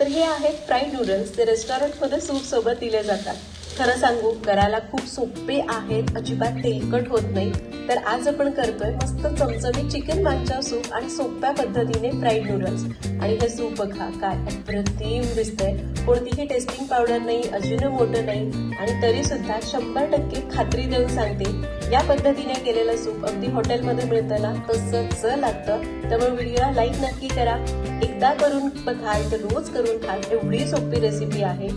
तर हे आहेत फ्राईड नूडल्स ते रेस्टॉरंटमध्ये सूप सोबत दिले जातात. खरं सांगू करायला खूप सोपे आहेत अजिबात तेलकट होत नाही. तर आज आपण करतोय मस्त चमचमीत चिकन मांचा सूप आणि सोप्या पद्धतीने फ्राईड नूडल्स आणि हे सूप बघा काय अप्रतिम दिसतंय. कोणतीही टेस्टिंग पावडर नाही अजून मोठं नाही. आणि तरी सुद्धा शंभर टक्के खात्री देऊन सांगते या पद्धतीने केलेलं सूप अगदी हॉटेलमध्ये मिळतं ना तसंच लागतं त्यामुळे व्हिडिओला लाईक नक्की करा. एकदा करून बघाल तर रोज करून खाल एवढी सोपी रेसिपी आहे.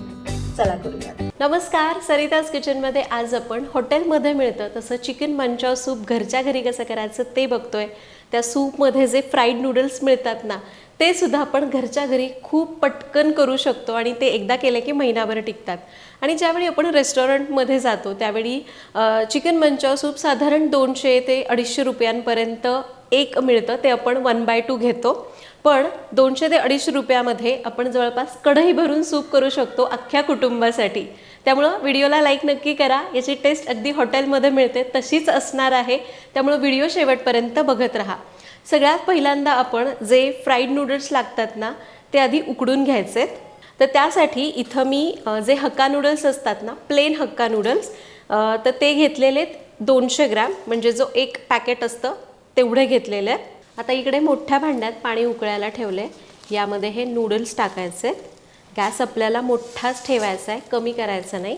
चला करूया नमस्कार सरिताज किचनमध्ये आज आपण हॉटेलमध्ये मिळतं तसं चिकन मंचाव सूप घरच्या घरी कसं करायचं ते बघतोय. त्या सूपमध्ये जे फ्राईड नूडल्स मिळतात ना ते सुद्धा आपण घरच्या घरी खूप पटकन करू शकतो आणि ते एकदा केले की महिनाभर टिकतात. आणि ज्यावेळी आपण रेस्टॉरंटमध्ये जातो त्यावेळी चिकन मंचाव सूप साधारण दोनशे ते अडीचशे रुपयांपर्यंत एक मिळतं ते आपण वन बाय टू घेतो. पण दोनशे ते अडीचशे रुपयामध्ये आपण जवळपास कढई भरून सूप करू शकतो अख्ख्या कुटुंबासाठी. त्यामुळं व्हिडिओला लाईक नक्की करा. याची टेस्ट अगदी हॉटेलमध्ये मिळते तशीच असणार आहे. त्यामुळं व्हिडिओ शेवटपर्यंत बघत राहा. सगळ्यात पहिल्यांदा आपण जे फ्राईड नूडल्स लागतात ना ते आधी उकडून घ्यायचे तर त्यासाठी इथं मी जे हक्का नूडल्स असतात ना प्लेन हक्का नूडल्स तर ते घेतलेले दोनशे ग्रॅम. म्हणजे जो एक पॅकेट असतं तेवढे घेतलेले आहेत आता इकडे मोठ्या भांड्यात पाणी उकळायला ठेवले यामध्ये हे नूडल्स टाकायचे. गॅस आपल्याला मोठाच ठेवायचा आहे कमी करायचा नाही.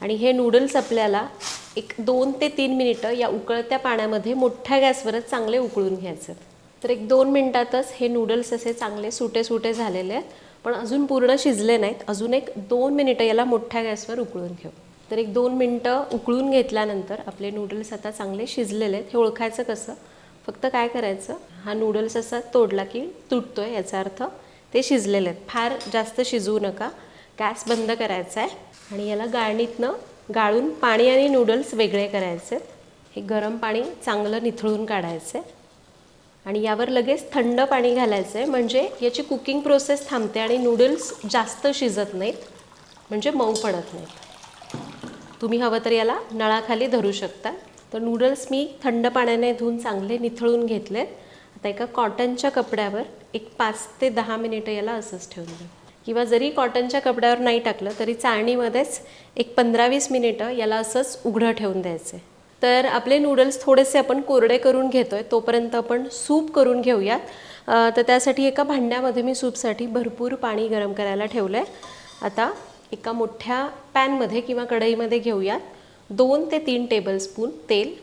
आणि हे नूडल्स आपल्याला एक दोन ते तीन मिनिटं या उकळत्या पाण्यामध्ये मोठ्या गॅसवरच चांगले उकळून घ्यायचे. तर एक दोन मिनटातच हे नूडल्स असे चांगले सुटे सुटे झालेले आहेत. पण अजून पूर्ण शिजले नाहीत. अजून एक दोन मिनिटं याला मोठ्या गॅसवर उकळून घेऊ. तर एक दोन मिनटं उकळून घेतल्यानंतर आपले नूडल्स आता चांगले शिजलेले आहेत. हे ओळखायचं कसं? फक्त काय करायचं? हा नूडल्स असा तोडला की तुटतो आहे याचा अर्थ ते शिजलेले आहेत. फार जास्त शिजवू नका. गॅस बंद करायचा आहे आणि याला गाळणीतनं गाळून पाणी आणि नूडल्स वेगळे करायचे हे गरम पाणी चांगलं निथळून काढायचे आणि यावर लगेच थंड पाणी घालायचं आहे. म्हणजे याची कुकिंग प्रोसेस थांबते आणि नूडल्स जास्त शिजत नाहीत. म्हणजे मऊ पडत नाहीत. तुम्ही हवं तर याला नळाखाली धरू शकता. तर नूडल्स मी थंड पाण्याने धुवून चांगले निथळून घेतलेत आता एका कॉटनच्या कपड्यावर एक पाच ते दहा मिनिटं याला असंच ठेवून द्या किंवा जरी कॉटनच्या कपड्यावर नाही टाकलं तरी चाळणीमध्येच एक पंधरा वीस मिनिटं याला असंच उघडं ठेवून द्यायचे. तर आपले नूडल्स थोडेसे आपण कोरडे करून घेतोय तोपर्यंत आपण सूप करून घेऊयात. तर त्यासाठी एका भांड्यामध्ये मी सूपसाठी भरपूर पाणी गरम करायला ठेवलं आहे आता एका मोठ्या पॅनमध्ये किंवा कढईमध्ये घेऊयात. दोन ते तीन टेबलस्पून तेल.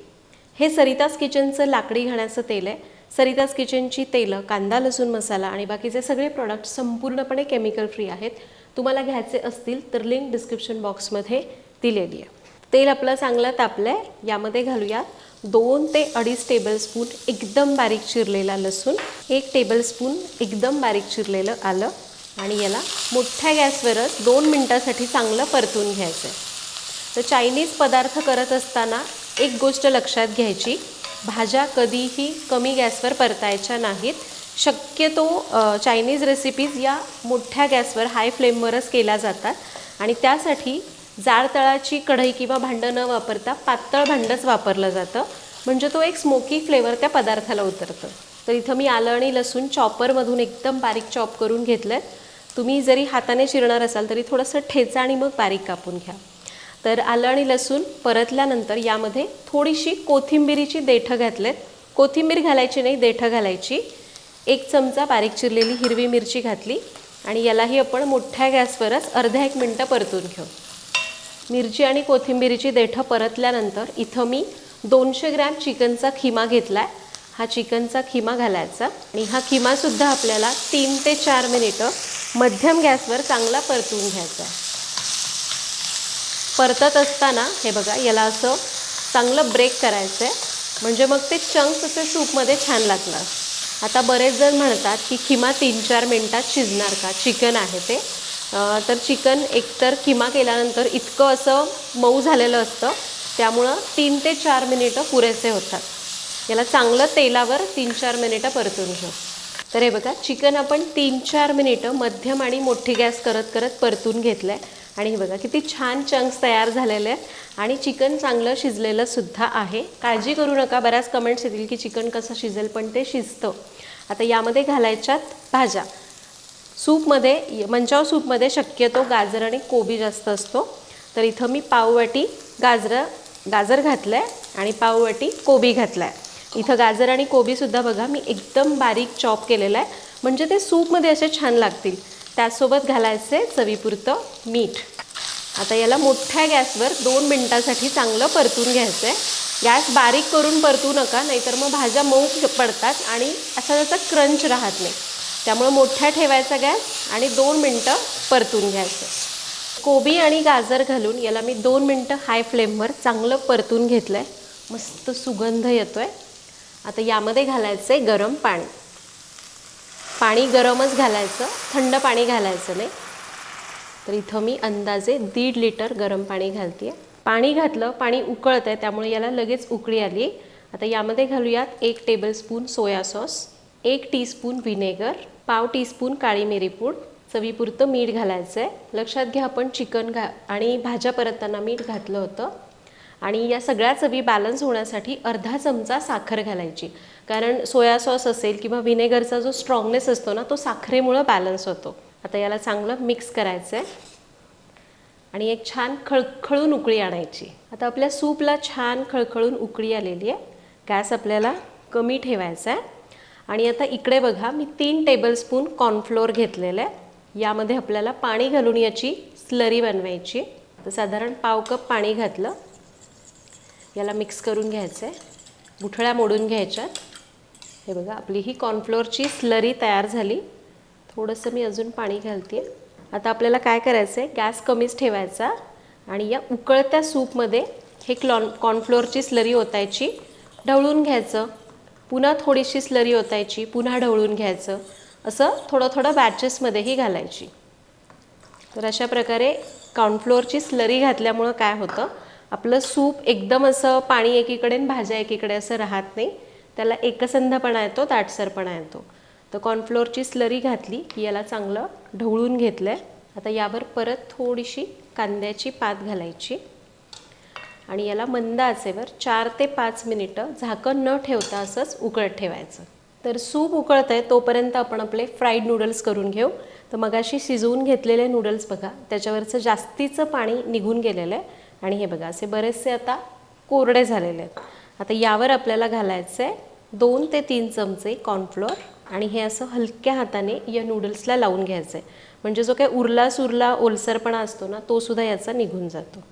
हे सरिताज किचनचं लाकडी घाण्याचं तेल आहे. सरिताज किचनची तेलं कांदा लसूण मसाला आणि बाकीचे सगळे प्रॉडक्ट संपूर्णपणे केमिकल फ्री आहेत. तुम्हाला घ्यायचे असतील तर लिंक डिस्क्रिप्शन बॉक्समध्ये दिलेली आहे. तेल आपलं चांगलं तापलं आहे यामध्ये घालूयात दोन ते अडीच टेबलस्पून एकदम बारीक चिरलेला लसूण. एक टेबलस्पून एकदम बारीक चिरलेलं आलं. आणि याला मोठ्या गॅसवरच दोन मिनटासाठी चांगलं परतून घ्यायचं आहे तर चायनीज पदार्थ करत असताना एक गोष्ट लक्षात घ्यायची. भाज्या कधीही कमी गॅसवर परतायच्या नाहीत. शक्यतो चायनीज रेसिपीज या मोठ्या गॅसवर हाय फ्लेमवरच केल्या जातात. आणि त्यासाठी जाड तळाची कढई किंवा भांडं न वापरता पातळ भांडंच वापरलं जातं. म्हणजे तो एक स्मोकी फ्लेवर त्या पदार्थाला उतरतं. तर इथं मी आलं आणि लसूण चॉपरमधून एकदम बारीक चॉप करून घेतलं आहे तुम्ही जरी हाताने चिरणार असाल तरी थोडंसं ठेचा आणि मग बारीक कापून घ्या. तर आलं आणि लसूण परतल्यानंतर यामध्ये थोडीशी कोथिंबिरीची देठं घातलेत. कोथिंबीर घालायची नाही देठं घालायची. एक चमचा बारीक चिरलेली हिरवी मिरची घातली आणि यालाही आपण मोठ्या गॅसवरच अर्ध्या एक मिनटं परतून घेऊ. मिरची आणि कोथिंबिरीची देठं परतल्यानंतर इथं मी दोनशे ग्रॅम चिकनचा खिमा घेतला आहे हा चिकनचा खिमा घालायचा आणि हा खिमासुद्धा आपल्याला तीन ते चार मिनिटं मध्यम गॅसवर चांगला परतून घ्यायचा आहे. परतत असताना हे बघा याला असं चांगलं ब्रेक करायचं आहे म्हणजे मग ते चंक्स असे सूपमध्ये छान लागणार. आता बरेच जण म्हणतात की किमा तीन चार मिनटात शिजणार का? चिकन आहे ते. तर चिकन एकतर किमा केल्यानंतर इतकं असं मऊ झालेलं असतं त्यामुळं तीन ते चार मिनिटं पुरेसे होतात. याला चांगलं तेलावर तीन चार मिनिटं परतून घेऊ तर हे बघा चिकन आपण तीन चार मिनिटं मध्यम आणि मोठी गॅस करत करत परतून घेतलं आहे आणि हे बघा किती छान चंक्स तयार झालेले आहेत. आणि चिकन चांगलं शिजलेलं सुद्धा आहे. काळजी करू नका बऱ्याच कमेंट्स येतील की चिकन कसं शिजेल पण ते शिजतं. आता यामध्ये घालायच्यात भाज्या. सूपमध्ये मंचाव सूपमध्ये शक्यतो गाजर आणि कोबी जास्त असतो. तर इथं मी पाववाटी गाजरं गाजर घातलं आहे आणि पाववाटी कोबी घातला आहे इथं गाजर आणि कोबीसुद्धा बघा मी एकदम बारीक चॉप केलेला आहे. म्हणजे ते सूपमध्ये असे छान लागतील. त्यासोबत घालायचे चवीपुरतं मीठ. आता याला मोठ्या गॅसवर दोन मिनटासाठी चांगलं परतून घ्यायचं आहे गॅस बारीक करून परतू नका नाहीतर मग भाज्या मऊ पडतात आणि असा त्याचा क्रंच राहत नाही. त्यामुळं मोठ्या ठेवायचा गॅस आणि दोन मिनटं परतून घ्यायचं. कोबी आणि गाजर घालून याला मी दोन मिनटं हाय फ्लेमवर चांगलं परतून घेतलं आहे मस्त सुगंध येतो आहे आता यामध्ये घालायचं आहे गरम पाणी. पाणी गरमच घालायचं थंड पाणी घालायचं नाही. तर इथं मी अंदाजे दीड लिटर गरम पाणी घालते पाणी घातलं पाणी उकळतं आहे त्यामुळे याला लगेच उकळी आली. आता यामध्ये घालूयात एक टेबलस्पून सोया सॉस एक टीस्पून व्हिनेगर पाव टीस्पून काळी मिरीपूड चवीपुरतं मीठ घालायचं आहे लक्षात घ्या आपण चिकन घा आणि भाज्या परतताना मीठ घातलं होतं. आणि या सगळ्या चवी बॅलन्स होण्यासाठी अर्धा चमचा साखर घालायची. कारण सोया सॉस असेल किंवा व्हिनेगरचा जो स्ट्रॉंगनेस असतो ना तो साखरेमुळं बॅलन्स होतो. आता याला चांगलं मिक्स करायचं आहे आणि एक छान खळखळून उकळी आणायची. आता आपल्या सूपला छान खळखळून उकळी आलेली आहे. गॅस आपल्याला कमी ठेवायचा आहे. आणि आता इकडे बघा मी तीन टेबलस्पून कॉर्नफ्लोअर घेतलेलं आहे. यामध्ये आपल्याला पाणी घालून याची स्लरी बनवायची. तर साधारण पाव कप पाणी घातलं. याला मिक्स करून घ्यायचं आहे गुठळ्या मोडून घ्यायच्यात. हे बघा आपली ही कॉर्नफ्लोअरची स्लरी तयार झाली. थोडंसं मी अजून पाणी घालते. आता आपल्याला काय करायचं आहे गॅस कमीच ठेवायचा आणि या उकळत्या सूपमध्ये हे क्लॉन कॉर्नफ्लोअरची स्लरी ओतायची ढवळून घ्यायचं. पुन्हा थोडीशी स्लरी ओतायची पुन्हा ढवळून घ्यायचं. असं थोडं थोडं बॅचेसमध्येही घालायची. तर अशा प्रकारे कॉर्नफ्लोअरची स्लरी घातल्यामुळं काय होतं? आपलं सूप एकदम असं पाणी एकीकडे आणि भाज्या एकीकडे असं राहत नाही. त्याला एकसंधपणा येतो दाटसरपणा येतो. तर कॉर्नफ्लोअरची स्लरी घातली की याला चांगलं ढवळून घेतलं आहे आता यावर परत थोडीशी कांद्याची पात घालायची. आणि याला मंद आचेवर चार ते पाच मिनिटं झाकण न ठेवता असंच उकळत ठेवायचं. तर सूप उकळत आहे तोपर्यंत आपण आपले फ्राईड नूडल्स करून घेऊ. तर मगाशी शिजवून घेतलेले नूडल्स बघा त्याच्यावरचं जास्तीचं पाणी निघून गेलेलं आहे. आणि हे बघा असे बरेचसे आता कोरडे झालेले आहेत. आता यावर आपल्याला घालायचं आहे दोन ते तीन चमचे कॉर्नफ्लोअर आणि हे असं हलक्या हाताने या नूडल्सला लावून घ्यायचं आहे म्हणजे जो काही उरला सुरला ओलसरपणा असतो ना तो सुद्धा याचा निघून जातो.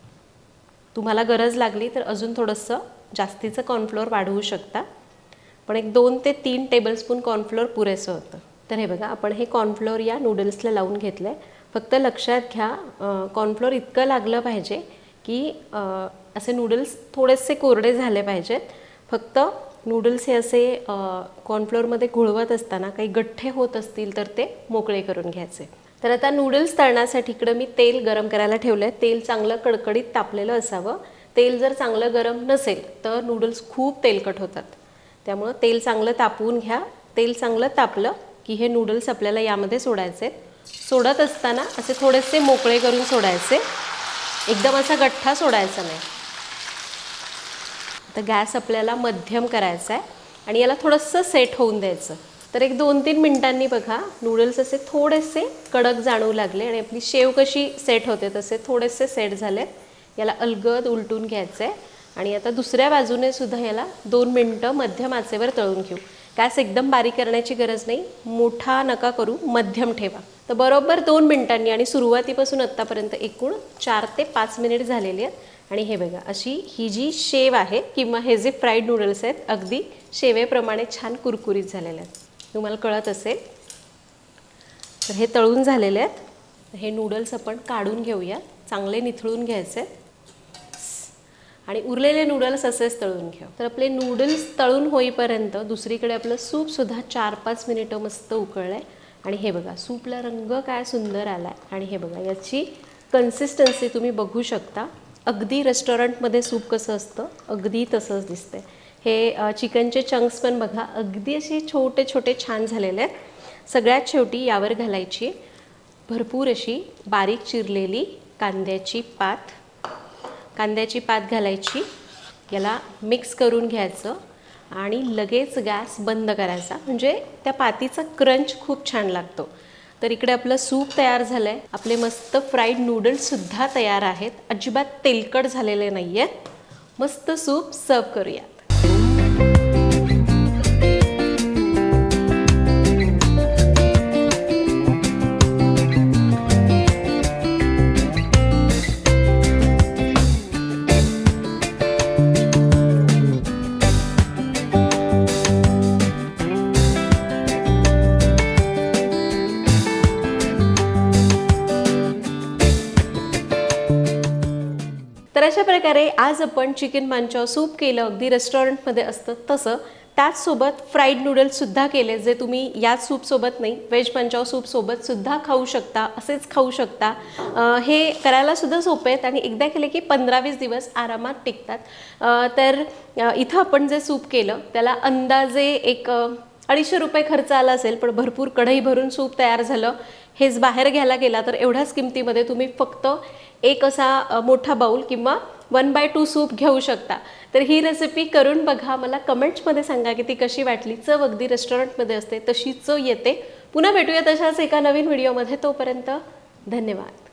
तुम्हाला गरज लागली तर अजून थोडंसं जास्तीचं कॉर्नफ्लोअर वाढवू शकता. पण एक दोन ते तीन टेबलस्पून कॉर्नफ्लोअर पुरेसं होतं. तर हे बघा आपण हे कॉर्नफ्लोअर या नूडल्सला लावून घेतलं आहे फक्त लक्षात घ्या कॉर्नफ्लोअर इतकं लागलं पाहिजे की असे नूडल्स थोडेसे कोरडे झाले पाहिजेत. फक्त नूडल्स हे असे कॉर्नफ्लोअरमध्ये घुळवत असताना काही गठ्ठे होत असतील तर ते मोकळे करून घ्यायचे. तर आता नूडल्स तळण्यासाठी इकडं मी तेल गरम करायला ठेवलं आहे तेल चांगलं कडकडीत तापलेलं असावं. तेल जर चांगलं गरम नसेल तर नूडल्स खूप तेलकट होतात. त्यामुळं तेल चांगलं तापवून घ्या. तेल चांगलं तापलं की हे नूडल्स आपल्याला यामध्ये सोडायचे सोडत असताना असे थोडेसे मोकळे करून सोडायचे. एकदम असा गठ्ठा सोडायचा नाही. तर गॅस आपल्याला मध्यम करायचा आहे आणि याला थोडंसं सेट होऊन द्यायचं. तर एक दोन तीन मिनटांनी बघा नूडल्स असे थोडेसे कडक जाणवू लागले आणि आपली शेव कशी सेट होते तसे थोडेसे सेट झाले याला अलगद उलटून घ्यायचं आहे आणि आता दुसऱ्या बाजूने सुद्धा याला दोन मिनटं मध्यम आचेवर तळून घेऊ. गॅस एकदम बारीक करण्याची गरज नाही. मोठा नका करू मध्यम ठेवा. तर बरोबर दोन मिनटांनी आणि सुरुवातीपासून आत्तापर्यंत एकूण चार ते पाच मिनिट झालेली आहेत. आणि हे बघा अशी ही जी शेव आहे किंवा हे जे फ्राईड नूडल्स आहेत अगदी शेवेप्रमाणे छान कुरकुरीत झालेले आहेत. तुम्हाला कळत असेल? तर हे तळून झालेले आहेत. हे नूडल्स आपण काढून घेऊया. चांगले निथळून घ्यायचे आहेत. आणि उरलेले नूडल्स असेच तळून घेऊ. तर आपले नूडल्स तळून होईपर्यंत दुसरीकडे आपलं सूपसुद्धा चार पाच मिनिटं मस्त उकळलं आहे आणि हे बघा सूपला रंग काय सुंदर आला आहे आणि हे बघा याची कन्सिस्टन्सी तुम्ही बघू शकता. अगदी रेस्टॉरंटमध्ये सूप कसं असतं अगदी तसंच दिसते हे चिकनचे चंक्स पण बघा अगदी असे छोटे छोटे छान झालेले आहेत. सगळ्यात शेवटी यावर घालायची भरपूर अशी बारीक चिरलेली कांद्याची पात कांद्याची पात घालायची याला मिक्स करून घ्यायचं आणि लगेच गॅस बंद करायचा. म्हणजे त्या पातीचा क्रंच खूप छान लागतो. तर इकडे आपलं सूप तयार झालं आहे आपले मस्त फ्राईड नूडल्ससुद्धा तयार आहेत. अजिबात तेलकट झालेले नाही आहेत मस्त सूप सर्व करूया. तर अशा प्रकारे आज आपण चिकन मांचाव सूप केलं अगदी रेस्टॉरंटमध्ये असतं तसं. त्याचसोबत फ्राईड नूडल्ससुद्धा केले जे तुम्ही याच सूपसोबत नाही व्हेज पंचाव सूपसोबतसुद्धा खाऊ शकता असेच खाऊ शकता. हे करायलासुद्धा सोपे आहेत आणि एकदा केले की पंधरा वीस दिवस आरामात टिकतात. तर इथं आपण जे सूप केलं त्याला अंदाजे एक अडीचशे रुपये खर्च आला असेल पण भरपूर कढई भरून सूप तयार झालं. हेच बाहेर घ्यायला गेला तर एवढ्याच किमतीमध्ये तुम्ही फक्त एक असा मोठा बाऊल किंवा वन बाय टू सूप घेऊ शकता. तर ही रेसिपी करून बघा मला कमेंट्समध्ये सांगा की ती कशी वाटली. चव अगदी रेस्टॉरंटमध्ये असते तशी चव येते. पुन्हा भेटूया तशाच एका नवीन व्हिडिओमध्ये तोपर्यंत धन्यवाद.